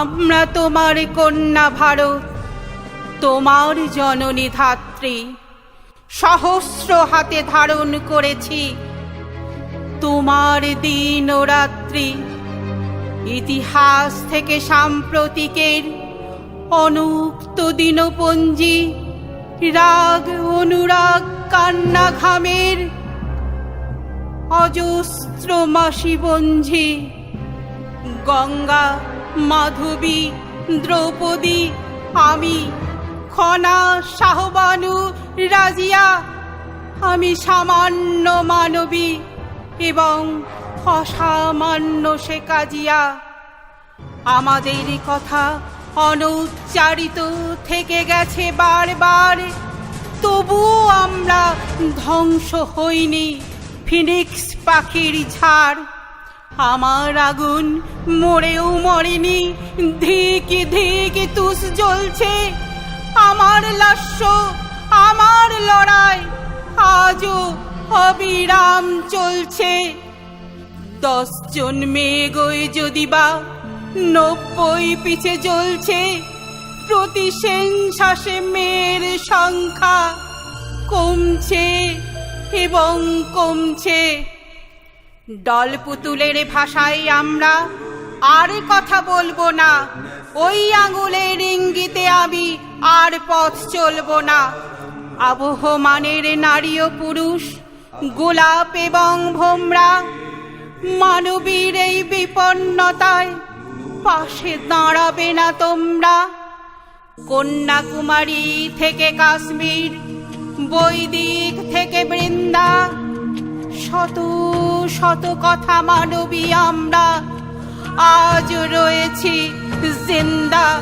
আমরা তোমার কন্যা ভারত, তোমার জননী ধাত্রী। সহস্র হাতে ধারণ করেছি তোমার দিন ও রাত্রি। ইতিহাস থেকে সাম্প্রতিকের অনুক্ত দিনপঞ্জি, রাগ অনুরাগ কান্না ঘামের অজস্র মাসি বঞ্ঝি গঙ্গা, মাধবী, দ্রৌপদী, আমি, খনা, শাহবানু, রাজিয়া, আমি সামান্য মানবী এবং অসামান্য সে কাজিয়া। আমাদের কথা অনুচ্চারিত থেকে গেছে বারবার, তবুও আমরা ধ্বংস হইনি। ফিনিক্স পাখির ঝাড়। আমার আগুন মরেও মরেনি, ধিক ধিক তুস জ্বলছে। আমার লাস্য আমার লড়াই আজও অবিরাম চলছে। দশজন মেঘই যদি বা নব্বই পিছে জ্বলছে, প্রতি সেন্সাসে মেয়ের সংখ্যা কমছে। এবং কমছে। দল পুতুলের ভাষায় আমরা আর কথা বলব না। ওই আঙুলের ইঙ্গিতে আমি আর পথ চলবো না। আবহমানের নারী ও পুরুষ, গোলাপ এবং ভোমরা, মানবীর এই বিপন্নতায় পাশে দাঁড়াবে না তোমরা। কন্যাকুমারী থেকে কাশ্মীর বৈদিক থেকে বৃন্দা। শত শত কথা মানবী আমরা। আজ রয়েছি জিন্দা।